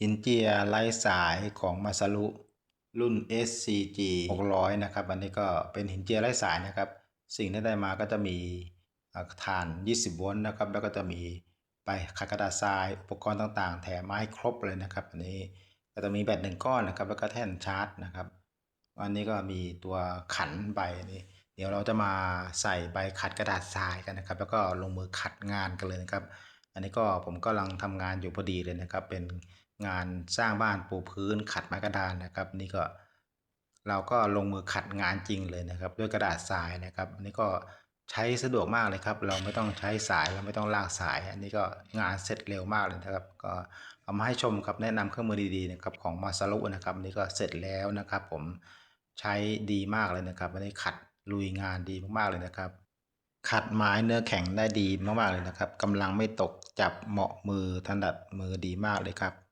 หินเจียไร้สายของมาซารุรุ่น SCG 600 นะครับ อันนี้ก็เป็นหินเจียไร้สายนะครับ สิ่งที่ได้มาก็จะมีอ่าถ่าน 20 โวลต์นะครับ แล้วก็จะมีไปขัดกระดาษทราย อุปกรณ์ต่างๆ แถมไม้ครบเลยนะครับ อันนี้ก็จะมีแบตหนึ่งก้อนนะครับ แล้วก็แท่นชาร์จนะครับ อันนี้ก็มีตัวขันใบนี่เดี๋ยวเราจะมาใส่ใบขัดกระดาษทรายกันนะครับ แล้วก็ลงมือขัดงานกันเลยนะครับ อันนี้ก็ผมกำลังทำงานอยู่พอดีเลยนะครับ เป็นงานสร้างบ้านปูพื้นขัดไม้กระดานนะครับ นี่ก็เราก็ลงมือขัดงานจริงเลยนะครับ ด้วยกระดาษทรายนะครับอันนี้ก็ใช้สะดวกมากเลยครับ เราไม่ต้องใช้สายเราไม่ต้องลากสาย อันนี้ก็งานเสร็จเร็วมากเลยนะครับ ก็เอามาให้ชมครับแนะนำเครื่องมือดีๆนะครับของมาซารุนะครับอันนี้ก็เสร็จแล้วนะครับ ผมใช้ดีมากเลยนะครับอันนี้ขัดลุยงานดีมากๆเลยนะครับ ขัดไม้เนื้อแข็งได้ดีมากๆเลยนะครับกำลังไม่ตกจับเหมาะมือถนัดมือดีมากเลยครับ